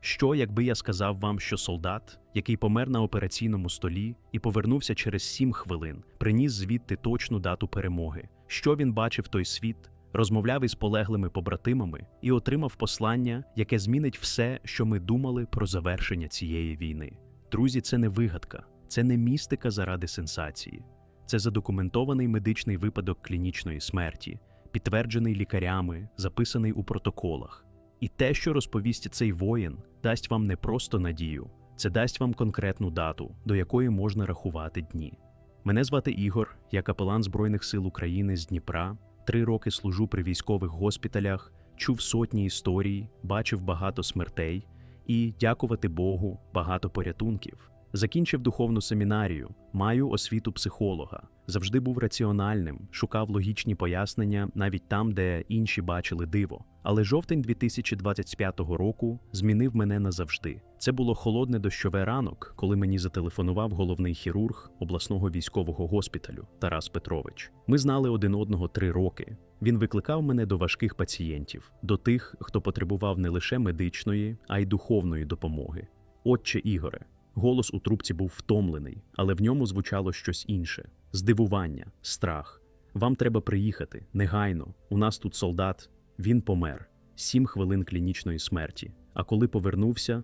Що, якби я сказав вам, що солдат, який помер на операційному столі і повернувся через сім хвилин, приніс звідти точну дату перемоги, що він бачив той світ, розмовляв із полеглими побратимами і отримав послання, яке змінить все, що ми думали про завершення цієї війни. Друзі, це не вигадка, це не містика заради сенсації, це задокументований медичний випадок клінічної смерті, підтверджений лікарями, записаний у протоколах. І те, що розповість цей воїн, дасть вам не просто надію, це дасть вам конкретну дату, до якої можна рахувати дні. Мене звати Ігор, я капелан Збройних сил України з Дніпра. Три роки служу при військових госпіталях, чув сотні історій, бачив багато смертей і, дякувати Богу, багато порятунків. Закінчив духовну семінарію, маю освіту психолога, завжди був раціональним, шукав логічні пояснення навіть там, де інші бачили диво. Але жовтень 2025 року змінив мене назавжди. Це було холодне дощове ранок, коли мені зателефонував головний хірург обласного військового госпіталю Тарас Петрович. Ми знали один одного три роки. Він викликав мене до важких пацієнтів, до тих, хто потребував не лише медичної, а й духовної допомоги. Отче Ігоре, голос у трубці був втомлений, але в ньому звучало щось інше: здивування, страх. Вам треба приїхати негайно. У нас тут солдат. Він помер. Сім хвилин клінічної смерті. А коли повернувся,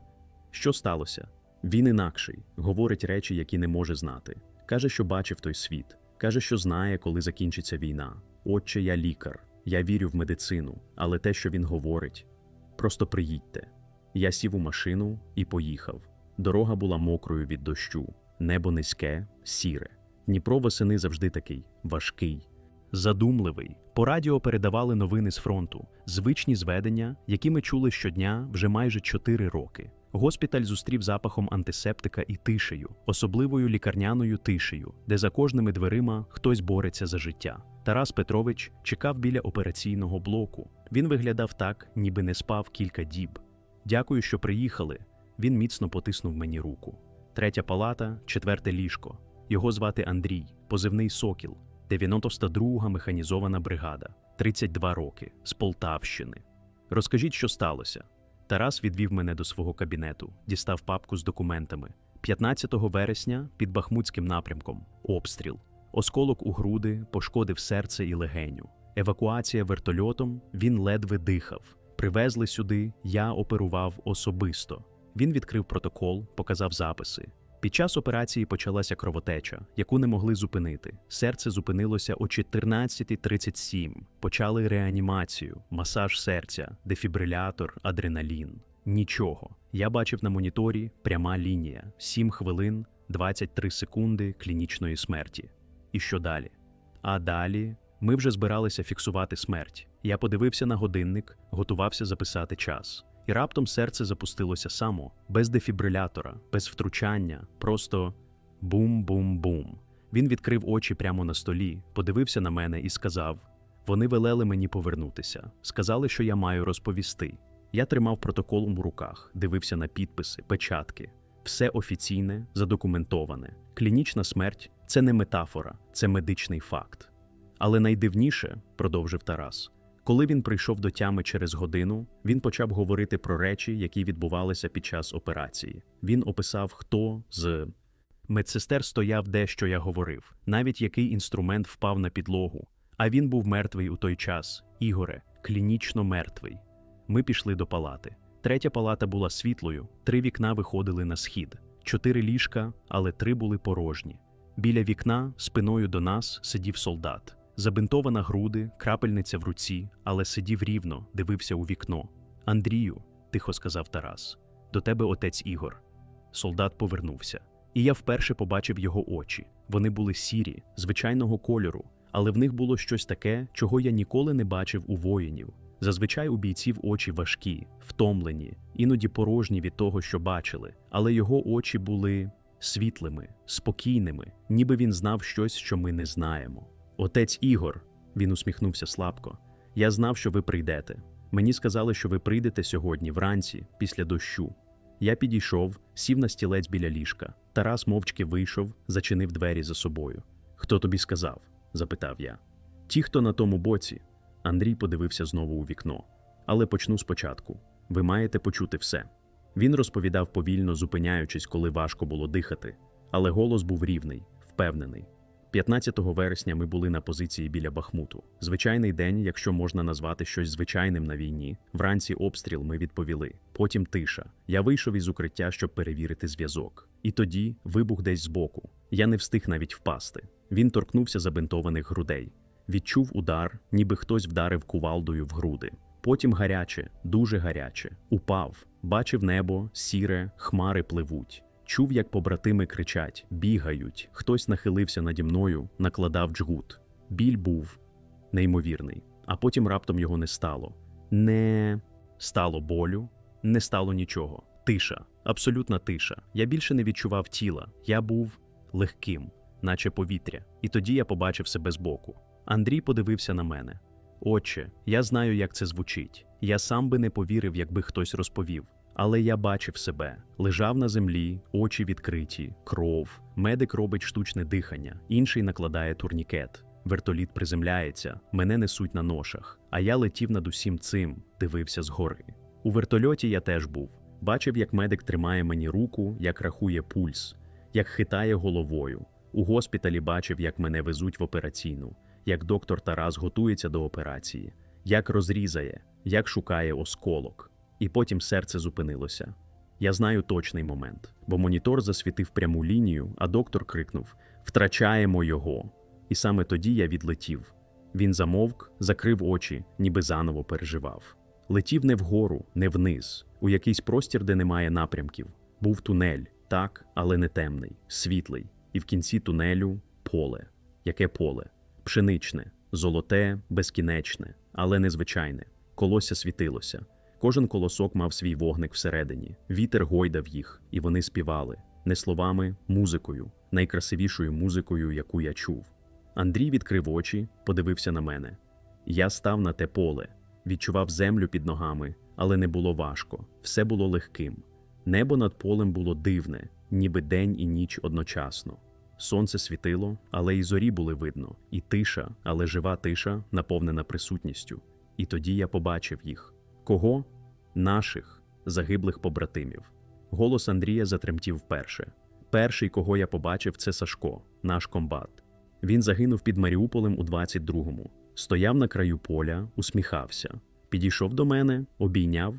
що сталося? Він інакший, говорить речі, які не може знати. Каже, що бачив той світ. Каже, що знає, коли закінчиться війна. Отче, я лікар, я вірю в медицину, але те, що він говорить, просто приїдьте. Я сів у машину і поїхав. Дорога була мокрою від дощу, небо низьке, сіре. Дніпро восени завжди такий важкий, задумливий. По радіо передавали новини з фронту, звичні зведення, які ми чули щодня вже майже чотири роки. Госпіталь зустрів запахом антисептика і тишею, особливою лікарняною тишею, де за кожними дверима хтось бореться за життя. Тарас Петрович чекав біля операційного блоку. Він виглядав так, ніби не спав кілька діб. Дякую, що приїхали. Він міцно потиснув мені руку. Третя палата, четверте ліжко. Його звати Андрій, позивний Сокіл, 92-га механізована бригада, 32 роки, з Полтавщини. Розкажіть, що сталося. Тарас відвів мене до свого кабінету, дістав папку з документами. 15 вересня під Бахмутським напрямком обстріл. Осколок у груди пошкодив серце і легеню. Евакуація вертольотом, він ледве дихав. Привезли сюди, я оперував особисто. Він відкрив протокол, показав записи. Під час операції почалася кровотеча, яку не могли зупинити. Серце зупинилося о 14.37. Почали реанімацію, масаж серця, дефібрилятор, адреналін. Нічого. Я бачив на моніторі пряма лінія: 7 хвилин, 23 секунди клінічної смерті. І що далі? А далі ми вже збиралися фіксувати смерть. Я подивився на годинник, готувався записати час. І раптом серце запустилося само, без дефібрилятора, без втручання, просто бум-бум-бум. Він відкрив очі прямо на столі, подивився на мене і сказав: Вони велели мені повернутися, сказали, що я маю розповісти. Я тримав протокол у руках, дивився на підписи, печатки. Все офіційне, задокументоване. Клінічна смерть це не метафора, це медичний факт. Але найдивніше, продовжив Тарас, коли він прийшов до тями через годину, він почав говорити про речі, які відбувалися під час операції. Він описав, хто з медсестер стояв де, що я говорив, навіть який інструмент впав на підлогу. А він був мертвий у той час, Ігоре, клінічно мертвий. Ми пішли до палати. Третя палата була світлою, три вікна виходили на схід, чотири ліжка, але три були порожні. Біля вікна, спиною до нас, сидів солдат. Забинтована груди, крапельниця в руці, але сидів рівно, дивився у вікно. Андрію, тихо сказав Тарас, до тебе отець Ігор. Солдат повернувся. І я вперше побачив його очі. Вони були сірі, звичайного кольору, але в них було щось таке, чого я ніколи не бачив у воїнів. Зазвичай у бійців очі важкі, втомлені, іноді порожні від того, що бачили, але його очі були світлими, спокійними, ніби він знав щось, що ми не знаємо. Отець Ігор, він усміхнувся слабко. Я знав, що ви прийдете. Мені сказали, що ви прийдете сьогодні, вранці, після дощу. Я підійшов, сів на стілець біля ліжка. Тарас мовчки вийшов, зачинив двері за собою. Хто тобі сказав? запитав я. Ті, хто на тому боці. Андрій подивився знову у вікно. Але почну спочатку. Ви маєте почути все. Він розповідав повільно, зупиняючись, коли важко було дихати, але голос був рівний, впевнений. 15 вересня ми були на позиції біля Бахмуту. Звичайний день, якщо можна назвати щось звичайним на війні. Вранці обстріл ми відповіли. Потім тиша. Я вийшов із укриття, щоб перевірити зв'язок. І тоді вибух десь збоку. Я не встиг навіть впасти. Він торкнувся забинтованих грудей. Відчув удар, ніби хтось вдарив кувалдою в груди. Потім гаряче, дуже гаряче. Упав, бачив небо, сіре, хмари пливуть. Чув, як побратими кричать, бігають. Хтось нахилився наді мною, накладав джгут. Біль був неймовірний, а потім раптом його не стало. Не стало болю, не стало нічого. Тиша, абсолютна тиша. Я більше не відчував тіла. Я був легким, наче повітря. І тоді я побачив себе збоку. Андрій подивився на мене. Отче, я знаю, як це звучить. Я сам би не повірив, якби хтось розповів. Але я бачив себе, лежав на землі, очі відкриті, кров. Медик робить штучне дихання, інший накладає турнікет. Вертоліт приземляється, мене несуть на ношах. А я летів над усім цим, дивився згори. У вертольоті я теж був. Бачив, як медик тримає мені руку, як рахує пульс, як хитає головою. У госпіталі бачив, як мене везуть в операційну, як доктор Тарас готується до операції, як розрізає, як шукає осколок. І потім серце зупинилося. Я знаю точний момент, бо монітор засвітив пряму лінію, а доктор крикнув: Втрачаємо його. І саме тоді я відлетів. Він замовк, закрив очі, ніби заново переживав. Летів не вгору, не вниз, у якийсь простір, де немає напрямків. Був тунель, так, але не темний, світлий, і в кінці тунелю поле. Яке поле? Пшеничне, золоте, безкінечне, але незвичайне. Колося світилося. Кожен колосок мав свій вогник всередині. Вітер гойдав їх, і вони співали не словами, музикою, найкрасивішою музикою, яку я чув. Андрій відкрив очі, подивився на мене. Я став на те поле, відчував землю під ногами, але не було важко, все було легким. Небо над полем було дивне, ніби день і ніч одночасно. Сонце світило, але і зорі були видно, і тиша, але жива тиша, наповнена присутністю. І тоді я побачив їх. Кого? Наших загиблих побратимів. Голос Андрія затремтів вперше. Перший, кого я побачив, це Сашко, наш комбат. Він загинув під Маріуполем у 22-му. Стояв на краю поля, усміхався. Підійшов до мене, обійняв.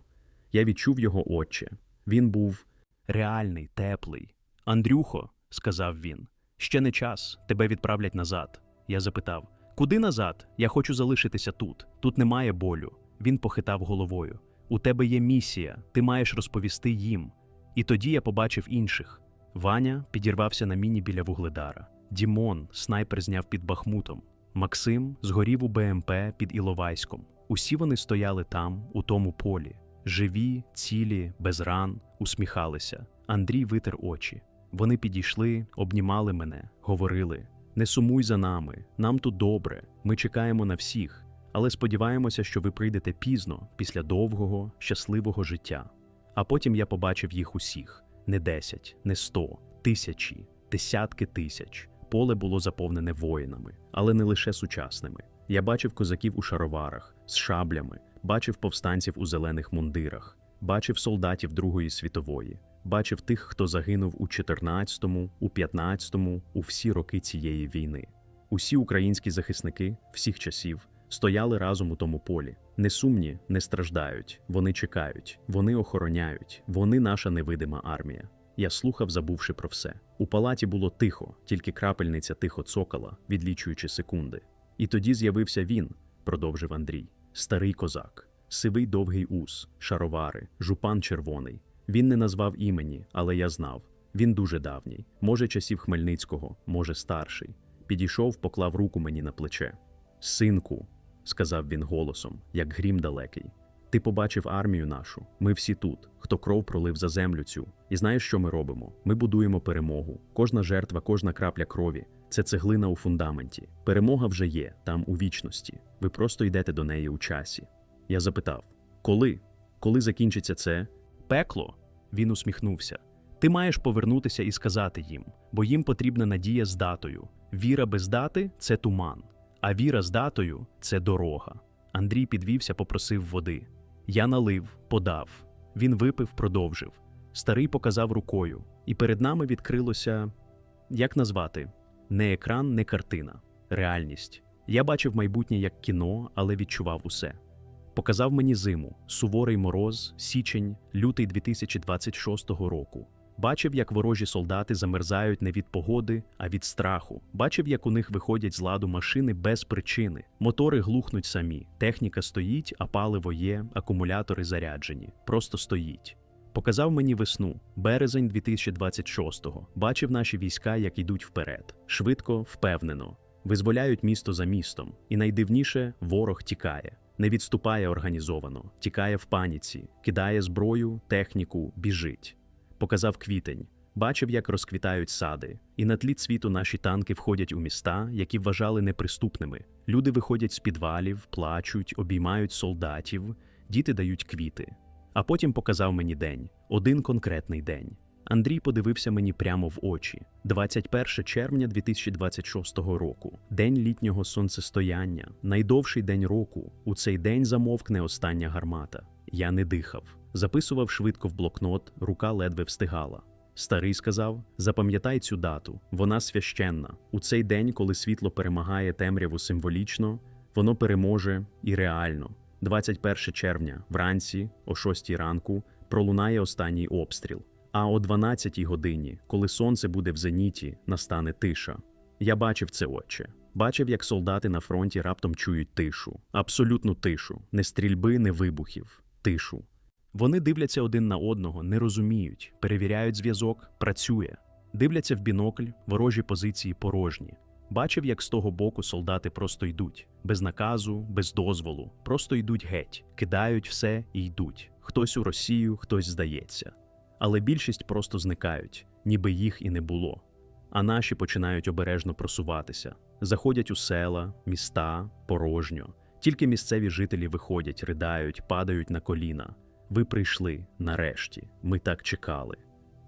Я відчув його очі. Він був реальний, теплий. Андрюхо, сказав він, ще не час, тебе відправлять назад. Я запитав: Куди назад? Я хочу залишитися тут. Тут немає болю. Він похитав головою. У тебе є місія, ти маєш розповісти їм. І тоді я побачив інших. Ваня підірвався на міні біля вугледара. Дімон, снайпер зняв під Бахмутом. Максим згорів у БМП під Іловайськом. Усі вони стояли там, у тому полі. Живі, цілі, без ран, усміхалися. Андрій витер очі. Вони підійшли, обнімали мене, говорили: Не сумуй за нами, нам тут добре, ми чекаємо на всіх але сподіваємося, що ви прийдете пізно після довгого, щасливого життя. А потім я побачив їх усіх: не десять, не сто, тисячі, десятки тисяч. Поле було заповнене воїнами, але не лише сучасними. Я бачив козаків у шароварах, з шаблями, бачив повстанців у зелених мундирах, бачив солдатів Другої світової, бачив тих, хто загинув у 14-му, у 15-му, у всі роки цієї війни. Усі українські захисники всіх часів стояли разом у тому полі. Не сумні, не страждають, вони чекають, вони охороняють, вони наша невидима армія. Я слухав, забувши про все. У палаті було тихо, тільки крапельниця тихо цокала, відлічуючи секунди. І тоді з'явився він, продовжив Андрій, старий козак, сивий довгий ус, шаровари, жупан червоний. Він не назвав імені, але я знав. Він дуже давній, може, часів Хмельницького, може, старший. Підійшов, поклав руку мені на плече. Синку, сказав він голосом, як грім далекий. Ти побачив армію нашу, ми всі тут, хто кров пролив за землю цю. І знаєш, що ми робимо? Ми будуємо перемогу. Кожна жертва, кожна крапля крові це цеглина у фундаменті. Перемога вже є, там у вічності. Ви просто йдете до неї у часі. Я запитав: коли? Коли закінчиться це? Пекло? Він усміхнувся. Ти маєш повернутися і сказати їм, бо їм потрібна надія з датою. Віра без дати це туман. А віра з датою це дорога. Андрій підвівся, попросив води. Я налив, подав. Він випив, продовжив. Старий показав рукою, і перед нами відкрилося як назвати не екран, не картина, реальність. Я бачив майбутнє як кіно, але відчував усе. Показав мені зиму, суворий мороз, січень, лютий 2026 року. Бачив, як ворожі солдати замерзають не від погоди, а від страху. Бачив, як у них виходять з ладу машини без причини. Мотори глухнуть самі. Техніка стоїть, а паливо є, акумулятори заряджені. Просто стоїть. Показав мені весну, березень 2026-го. Бачив наші війська, як йдуть вперед. Швидко, впевнено. Визволяють місто за містом. І найдивніше ворог тікає. Не відступає організовано, тікає в паніці, кидає зброю, техніку, біжить. Показав квітень, бачив, як розквітають сади, і на тлі цвіту наші танки входять у міста, які вважали неприступними. Люди виходять з підвалів, плачуть, обіймають солдатів, діти дають квіти. А потім показав мені день, один конкретний день. Андрій подивився мені прямо в очі. 21 червня 2026 року, день літнього сонцестояння, найдовший день року. У цей день замовкне остання гармата. Я не дихав. Записував швидко в блокнот, рука ледве встигала. Старий сказав: Запам'ятай цю дату, вона священна. У цей день, коли світло перемагає темряву символічно, воно переможе і реально. 21 червня, вранці, о 6 ранку, пролунає останній обстріл. А о 12 годині, коли сонце буде в зеніті, настане тиша. Я бачив це отче. Бачив, як солдати на фронті раптом чують тишу, абсолютну тишу, не стрільби, не вибухів, тишу. Вони дивляться один на одного, не розуміють, перевіряють зв'язок, працює, дивляться в бінокль, ворожі позиції порожні. Бачив, як з того боку солдати просто йдуть, без наказу, без дозволу, просто йдуть геть, кидають все і йдуть. Хтось у Росію, хтось здається. Але більшість просто зникають, ніби їх і не було. А наші починають обережно просуватися, заходять у села, міста, порожньо. Тільки місцеві жителі виходять, riдають, падають на коліна. Ви прийшли нарешті. Ми так чекали.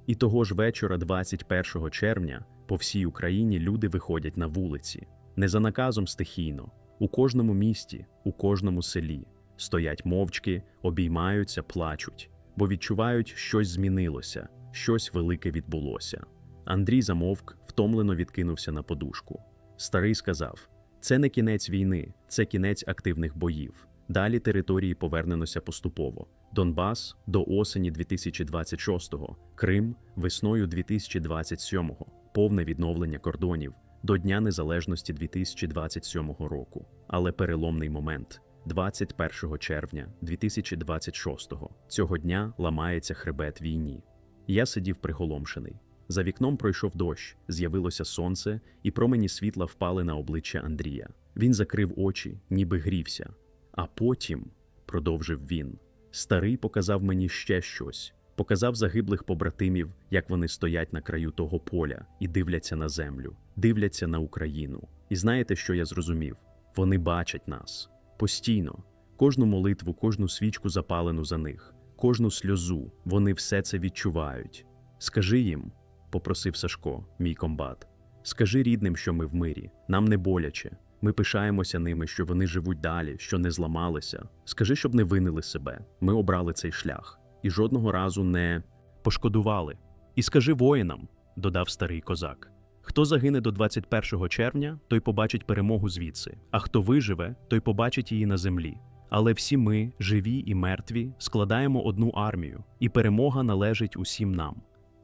І того ж вечора, 21 червня, по всій Україні люди виходять на вулиці, не за наказом стихійно, у кожному місті, у кожному селі. Стоять мовчки, обіймаються, плачуть, бо відчувають, щось змінилося, щось велике відбулося. Андрій замовк, втомлено відкинувся на подушку. Старий сказав: це не кінець війни, це кінець активних боїв. Далі території поверненося поступово. Донбас до осені 2026-го, Крим весною 2027-го, повне відновлення кордонів до Дня Незалежності 2027 року. Але переломний момент 21 червня 2026-го. Цього дня ламається хребет війні. Я сидів приголомшений. За вікном пройшов дощ, з'явилося сонце, і промені світла впали на обличчя Андрія. Він закрив очі, ніби грівся. А потім, продовжив він, старий показав мені ще щось, показав загиблих побратимів, як вони стоять на краю того поля і дивляться на землю, дивляться на Україну. І знаєте, що я зрозумів? Вони бачать нас постійно, кожну молитву, кожну свічку запалену за них, кожну сльозу. Вони все це відчувають. Скажи їм, попросив Сашко, мій комбат. Скажи рідним, що ми в мирі, нам не боляче. Ми пишаємося ними, що вони живуть далі, що не зламалися. Скажи, щоб не винили себе. Ми обрали цей шлях і жодного разу не пошкодували. І скажи воїнам, додав старий козак. Хто загине до 21 червня, той побачить перемогу звідси, а хто виживе, той побачить її на землі. Але всі ми, живі і мертві, складаємо одну армію, і перемога належить усім нам.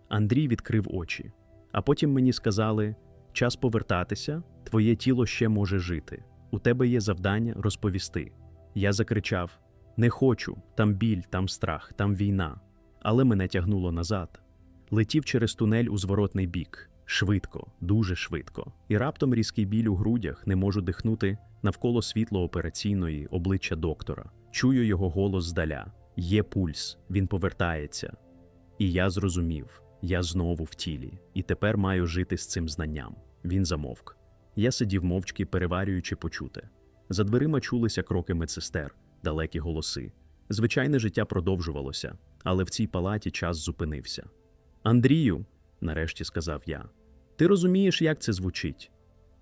Андрій відкрив очі, а потім мені сказали: час повертатися, твоє тіло ще може жити. У тебе є завдання розповісти. Я закричав: Не хочу, там біль, там страх, там війна. Але мене тягнуло назад. Летів через тунель у зворотний бік. Швидко, дуже швидко. І раптом різкий біль у грудях не можу дихнути навколо світло операційної обличчя доктора. Чую його голос здаля. Є пульс, він повертається. І я зрозумів, я знову в тілі, і тепер маю жити з цим знанням. Він замовк. Я сидів мовчки, переварюючи почуте. За дверима чулися кроки медсестер, далекі голоси. Звичайне життя продовжувалося, але в цій палаті час зупинився. Андрію, нарешті сказав я, ти розумієш, як це звучить?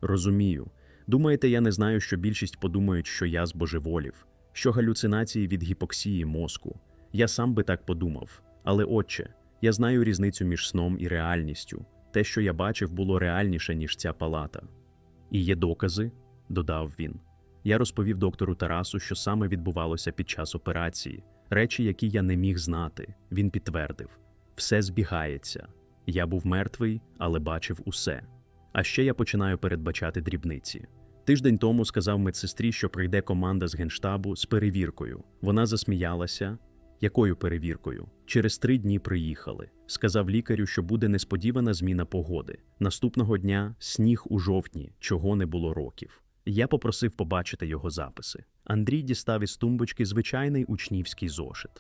Розумію. Думаєте, я не знаю, що більшість подумають, що я збожеволів, що галюцинації від гіпоксії мозку. Я сам би так подумав. Але, отче, Я знаю різницю між сном і реальністю. Те, що я бачив, було реальніше, ніж ця палата. І є докази, додав він. Я розповів доктору Тарасу, що саме відбувалося під час операції, речі, які я не міг знати. Він підтвердив: все збігається. Я був мертвий, але бачив усе. А ще я починаю передбачати дрібниці. Тиждень тому сказав медсестрі, що прийде команда з генштабу з перевіркою. Вона засміялася. Якою перевіркою? Через три дні приїхали. Сказав лікарю, що буде несподівана зміна погоди. Наступного дня сніг у жовтні, чого не було років. Я попросив побачити його записи. Андрій дістав із тумбочки звичайний учнівський зошит.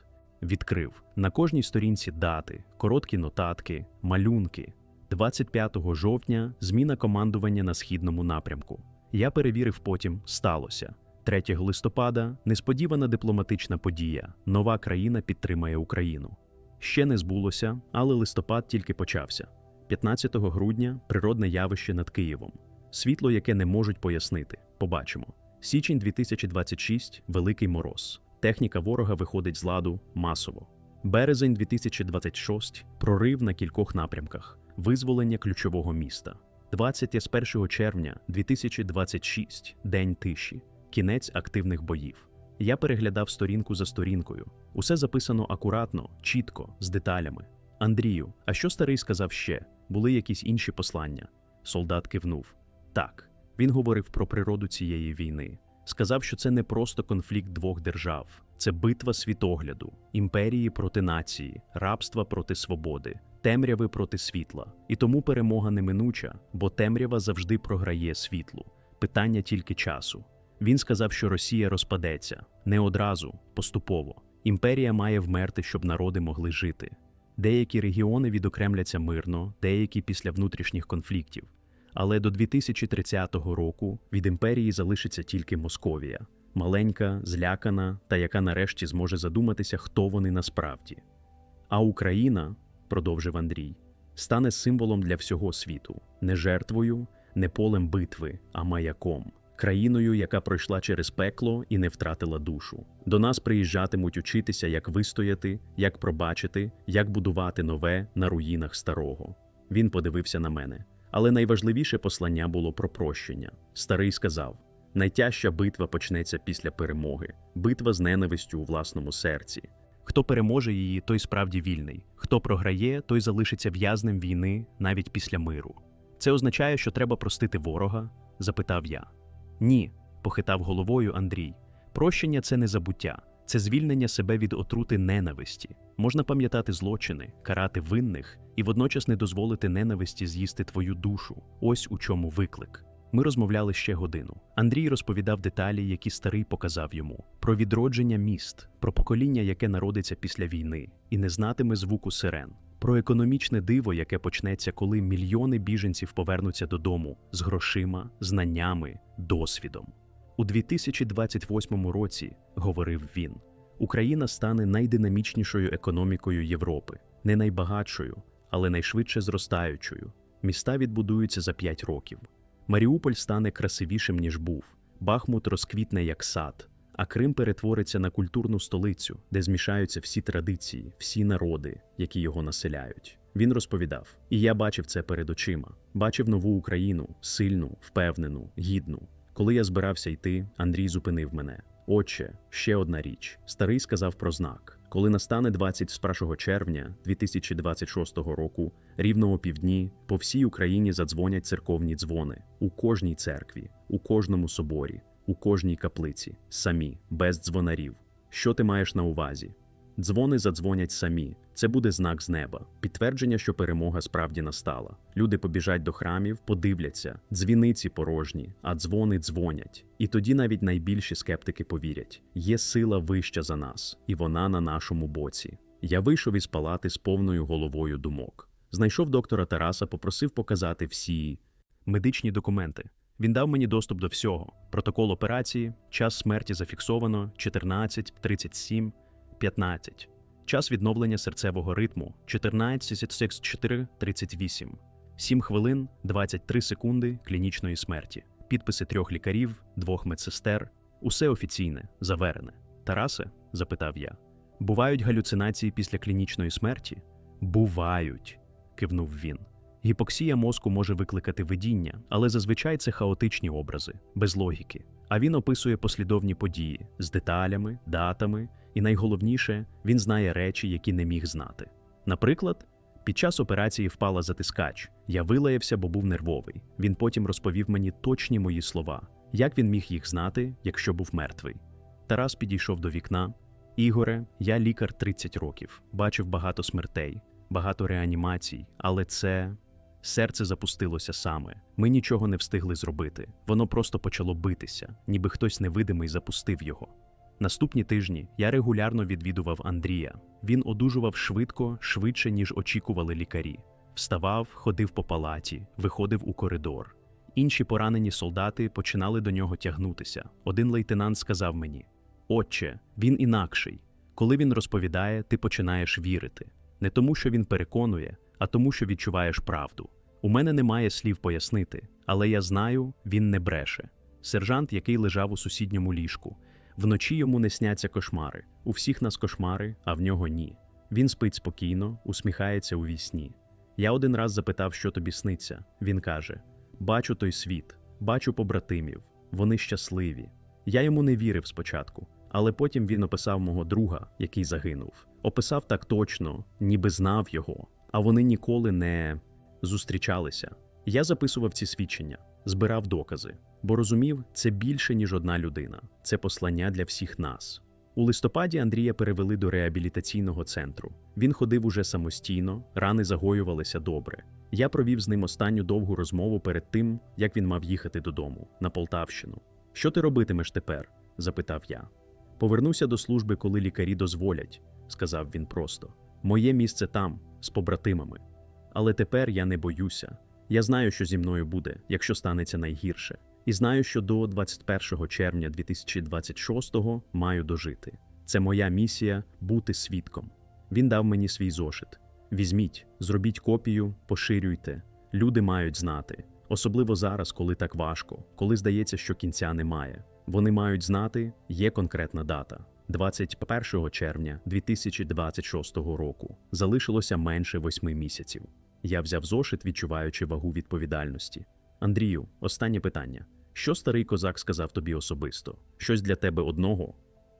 Відкрив на кожній сторінці дати, короткі нотатки, малюнки. 25 жовтня зміна командування на східному напрямку. Я перевірив потім, сталося. 3 листопада несподівана дипломатична подія. Нова країна підтримає Україну. Ще не збулося, але листопад тільки почався. 15 грудня природне явище над Києвом. Світло, яке не можуть пояснити. Побачимо. Січень 2026 великий мороз. Техніка ворога виходить з ладу масово. Березень 2026 прорив на кількох напрямках. Визволення ключового міста. 21 червня 2026 день тиші. Кінець активних боїв. Я переглядав сторінку за сторінкою. Усе записано акуратно, чітко, з деталями. Андрію, а що старий сказав ще? Були якісь інші послання? Солдат кивнув. Так, він говорив про природу цієї війни. Сказав, що це не просто конфлікт двох держав, це битва світогляду, імперії проти нації, рабства проти свободи, темряви проти світла. І тому перемога неминуча, бо темрява завжди програє світлу. Питання тільки часу. Він сказав, що Росія розпадеться не одразу, поступово. Імперія має вмерти, щоб народи могли жити. Деякі регіони відокремляться мирно, деякі після внутрішніх конфліктів. Але до 2030 року від імперії залишиться тільки Московія, маленька, злякана та яка нарешті зможе задуматися, хто вони насправді. А Україна, продовжив Андрій, стане символом для всього світу, не жертвою, не полем битви, а маяком, країною, яка пройшла через пекло і не втратила душу. До нас приїжджатимуть учитися, як вистояти, як пробачити, як будувати нове на руїнах старого. Він подивився на мене. Але найважливіше послання було про прощення. Старий сказав: найтяжча битва почнеться після перемоги, битва з ненавистю у власному серці. Хто переможе її, той справді вільний. Хто програє, той залишиться в'язнем війни навіть після миру. Це означає, що треба простити ворога? запитав я. Ні, похитав головою Андрій. Прощення це не забуття, це звільнення себе від отрути ненависті. Можна пам'ятати злочини, карати винних і водночас не дозволити ненависті з'їсти твою душу. Ось у чому виклик. Ми розмовляли ще годину. Андрій розповідав деталі, які старий показав йому: про відродження міст, про покоління, яке народиться після війни, і не знатиме звуку сирен, про економічне диво, яке почнеться, коли мільйони біженців повернуться додому з грошима, знаннями, досвідом. У 2028 році, говорив він, Україна стане найдинамічнішою економікою Європи, не найбагатшою, але найшвидше зростаючою. Міста відбудуються за 5 років. Маріуполь стане красивішим, ніж був. Бахмут розквітне як сад, а Крим перетвориться на культурну столицю, де змішаються всі традиції, всі народи, які його населяють. Він розповідав: і я бачив це перед очима. Бачив нову Україну, сильну, впевнену, гідну. Коли я збирався йти, Андрій зупинив мене. Отче, ще одна річ. Старий сказав про знак. Коли настане 21 червня 2026 року, рівно о півдні, по всій Україні задзвонять церковні дзвони у кожній церкві, у кожному соборі, у кожній каплиці, самі, без дзвонарів. Що ти маєш на увазі? Дзвони задзвонять самі. Це буде знак з неба, підтвердження, що перемога справді настала. Люди побіжать до храмів, подивляться, дзвіниці порожні, а дзвони дзвонять. І тоді навіть найбільші скептики повірять: є сила вища за нас, і вона на нашому боці. Я вийшов із палати з повною головою думок. Знайшов доктора Тараса, попросив показати всі медичні документи. Він дав мені доступ до всього: протокол операції, час смерті зафіксовано 14, 37, 15. Час відновлення серцевого ритму 14 38. 7 хвилин 23 секунди клінічної смерті. Підписи трьох лікарів, двох медсестер. Усе офіційне, заверене. Тарасе? запитав я. Бувають галюцинації після клінічної смерті? Бувають, кивнув він. Гіпоксія мозку може викликати видіння, але зазвичай це хаотичні образи, без логіки. А він описує послідовні події з деталями, датами, і найголовніше, він знає речі, які не міг знати. Наприклад, під час операції впала затискач. Я вилаявся, бо був нервовий. Він потім розповів мені точні мої слова. Як він міг їх знати, якщо був мертвий? Тарас підійшов до вікна. Ігоре, я лікар 30 років, бачив багато смертей, багато реанімацій, але це. Серце запустилося саме. Ми нічого не встигли зробити. Воно просто почало битися, ніби хтось невидимий запустив його. Наступні тижні я регулярно відвідував Андрія. Він одужував швидко, швидше, ніж очікували лікарі. Вставав, ходив по палаті, виходив у коридор. Інші поранені солдати починали до нього тягнутися. Один лейтенант сказав мені: Отче, він інакший. Коли він розповідає, ти починаєш вірити. Не тому, що він переконує, а тому, що відчуваєш правду. У мене немає слів пояснити, але я знаю, він не бреше. Сержант, який лежав у сусідньому ліжку. Вночі йому не сняться кошмари. У всіх нас кошмари, а в нього ні. Він спить спокійно, усміхається у вісні. Я один раз запитав, що тобі сниться. Він каже: Бачу той світ, бачу побратимів, вони щасливі. Я йому не вірив спочатку, але потім він описав мого друга, який загинув. Описав так точно, ніби знав його, а вони ніколи не зустрічалися. Я записував ці свідчення, збирав докази, бо розумів, це більше, ніж одна людина, це послання для всіх нас. У листопаді Андрія перевели до реабілітаційного центру. Він ходив уже самостійно, рани загоювалися добре. Я провів з ним останню довгу розмову перед тим, як він мав їхати додому, на Полтавщину. Що ти робитимеш тепер? запитав я. Повернуся до служби, коли лікарі дозволять, сказав він просто. Моє місце там, з побратимами. Але тепер я не боюся. Я знаю, що зі мною буде, якщо станеться найгірше. І знаю, що до 21 червня 2026-го маю дожити. Це моя місія бути свідком. Він дав мені свій зошит. Візьміть, зробіть копію, поширюйте. Люди мають знати, особливо зараз, коли так важко, коли здається, що кінця немає. Вони мають знати, є конкретна дата. 21 червня 2026 року залишилося менше восьми місяців. Я взяв зошит, відчуваючи вагу відповідальності. Андрію, останнє питання. Що старий козак сказав тобі особисто? Щось для тебе одного?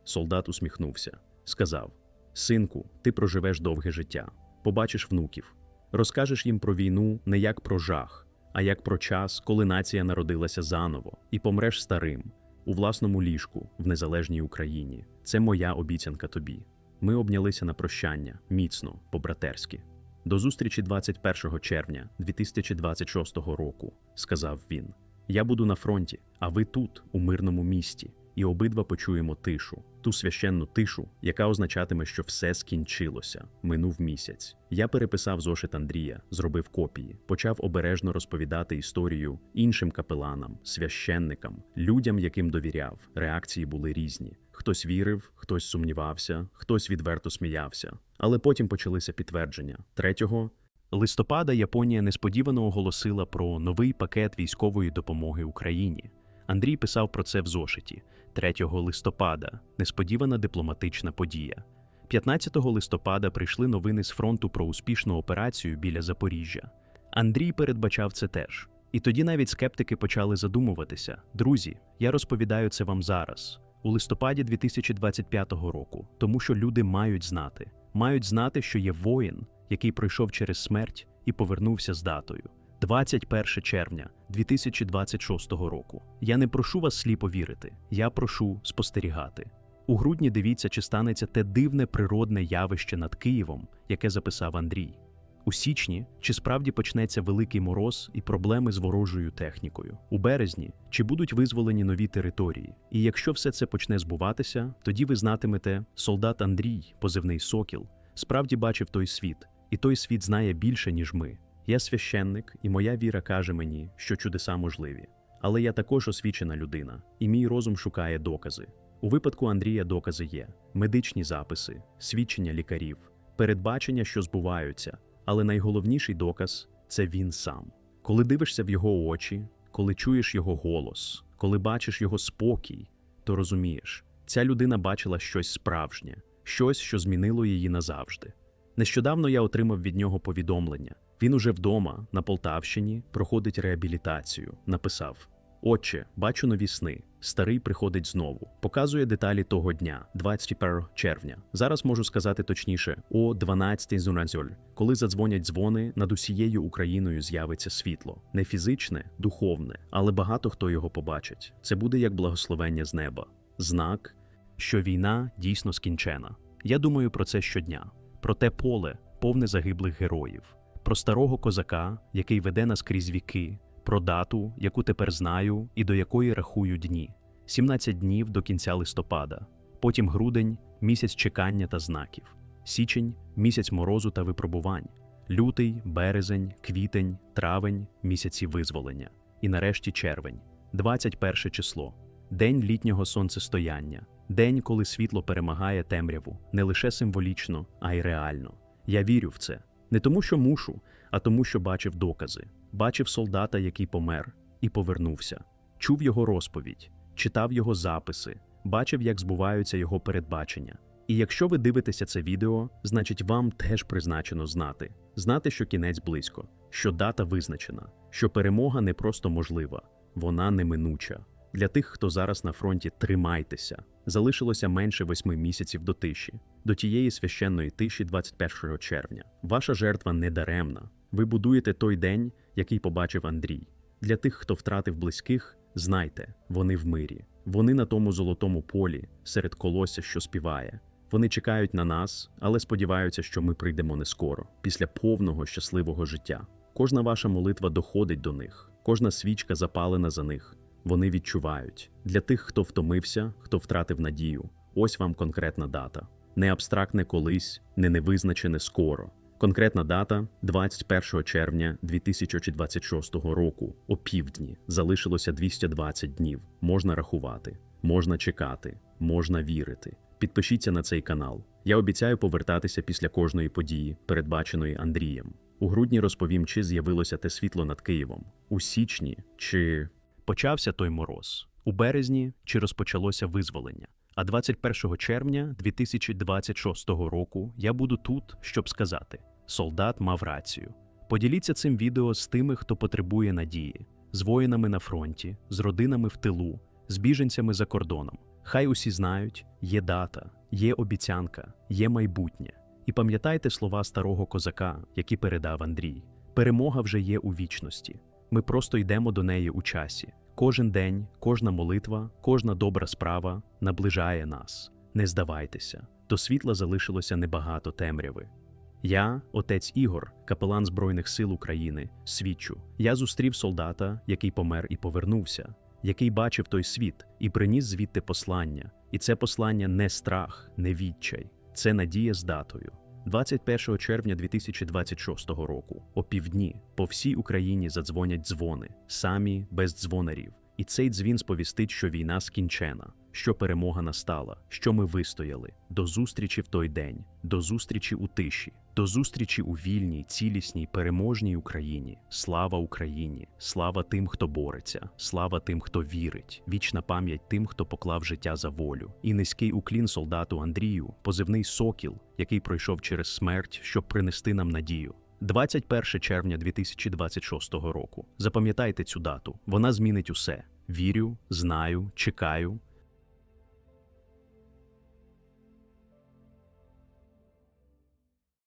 Солдат усміхнувся. Сказав: Синку, ти проживеш довге життя, побачиш внуків, розкажеш їм про війну не як про жах, а як про час, коли нація народилася заново, і помреш старим, у власному ліжку, в незалежній Україні. Це моя обіцянка тобі. Ми обнялися на прощання, міцно, по-братерськи. До зустрічі 21 червня 2026 року, сказав він. Я буду на фронті, а ви тут, у мирному місті, і обидва почуємо тишу, ту священну тишу, яка означатиме, що все скінчилося. Минув місяць. Я переписав зошит Андрія, зробив копії, почав обережно розповідати історію іншим капеланам, священникам, людям, яким довіряв. Реакції були різні. Хтось вірив, хтось сумнівався, хтось відверто сміявся. Але потім почалися підтвердження. Третього листопада Японія несподівано оголосила про новий пакет військової допомоги Україні. Андрій писав про це в зошиті. 3 листопада несподівана дипломатична подія. 15 листопада прийшли новини з фронту про успішну операцію біля Запоріжжя. Андрій передбачав це теж. І тоді навіть скептики почали задумуватися: друзі, я розповідаю це вам зараз, у листопаді 2025 року, тому що люди мають знати, мають знати, що є воїн, який пройшов через смерть і повернувся з датою. 21 червня 2026 року. Я не прошу вас сліпо вірити, я прошу спостерігати. У грудні дивіться, чи станеться те дивне природне явище над Києвом, яке записав Андрій. У січні чи справді почнеться великий мороз і проблеми з ворожою технікою. У березні чи будуть визволені нові території. І якщо все це почне збуватися, тоді ви знатимете, солдат Андрій, позивний Сокіл, справді бачив той світ, і той світ знає більше, ніж ми. Я священник, і моя віра каже мені, що чудеса можливі. Але я також освічена людина, і мій розум шукає докази. У випадку Андрія докази є: медичні записи, свідчення лікарів, передбачення, що збуваються. Але найголовніший доказ це він сам. Коли дивишся в його очі, коли чуєш його голос, коли бачиш його спокій, то розумієш, ця людина бачила щось справжнє, щось, що змінило її назавжди. Нещодавно я отримав від нього повідомлення. Він уже вдома, на Полтавщині, проходить реабілітацію. Написав: Отче, бачу нові сни. Старий приходить знову. Показує деталі того дня, 21 червня. Зараз можу сказати точніше, о 12.00, коли задзвонять дзвони, над усією Україною з'явиться світло. Не фізичне, духовне, але багато хто його побачить. Це буде як благословення з неба. Знак, що війна дійсно скінчена. Я думаю про це щодня, про те поле, повне загиблих героїв, про старого козака, який веде нас крізь віки, про дату, яку тепер знаю і до якої рахую дні: 17 днів до кінця листопада, потім грудень місяць чекання та знаків, січень місяць морозу та випробувань, лютий, березень, квітень, травень місяці визволення, і нарешті червень, 21 число, день літнього сонцестояння, день, коли світло перемагає темряву, не лише символічно, а й реально. Я вірю в це не тому, що мушу, а тому, що бачив докази, бачив солдата, який помер, і повернувся, чув його розповідь, читав його записи, бачив, як збуваються його передбачення. І якщо ви дивитеся це відео, значить вам теж призначено знати, знати, що кінець близько, що дата визначена, що перемога не просто можлива, вона неминуча. Для тих, хто зараз на фронті, тримайтеся. Залишилося менше восьми місяців до тиші, до тієї священної тиші 21 червня. Ваша жертва не даремна. Ви будуєте той день, який побачив Андрій. Для тих, хто втратив близьких, знайте, вони в мирі. Вони на тому золотому полі, серед колосся, що співає. Вони чекають на нас, але сподіваються, що ми прийдемо не скоро, після повного щасливого життя. Кожна ваша молитва доходить до них, кожна свічка запалена за них. Вони відчувають для тих, хто втомився, хто втратив надію. Ось вам конкретна дата. Не абстрактне колись, не невизначене скоро. Конкретна дата 21 червня 2026 року, о півдні. Залишилося 220 днів. Можна рахувати, можна чекати, можна вірити. Підпишіться на цей канал. Я обіцяю повертатися після кожної події, передбаченої Андрієм. У грудні розповім, чи з'явилося те світло над Києвом, у січні чи почався той мороз, у березні чи розпочалося визволення. А 21 червня 2026 року я буду тут, щоб сказати: солдат мав рацію. Поділіться цим відео з тими, хто потребує надії, з воїнами на фронті, з родинами в тилу, з біженцями за кордоном. Хай усі знають, є дата, є обіцянка, є майбутнє. І пам'ятайте слова старого козака, які передав Андрій. Перемога вже є у вічності. Ми просто йдемо до неї у часі. Кожен день, кожна молитва, кожна добра справа наближає нас. Не здавайтеся, до світла залишилося небагато темряви. Я, отець Ігор, капелан Збройних сил України, свідчу. Я зустрів солдата, який помер і повернувся, який бачив той світ і приніс звідти послання. І це послання не страх, не відчай, це надія з датою. 21 червня 2026 року, о півдні, по всій Україні задзвонять дзвони, самі без дзвонарів. І цей дзвін сповістить, що війна скінчена, що перемога настала, що ми вистояли. До зустрічі в той день, до зустрічі у тиші, до зустрічі у вільній, цілісній, переможній Україні. Слава Україні! Слава тим, хто бореться, слава тим, хто вірить, вічна пам'ять тим, хто поклав життя за волю, і низький уклін солдату Андрію, позивний сокіл, який пройшов через смерть, щоб принести нам надію. 21 червня 2026 року. Запам'ятайте цю дату. Вона змінить усе. Вірю, знаю, чекаю.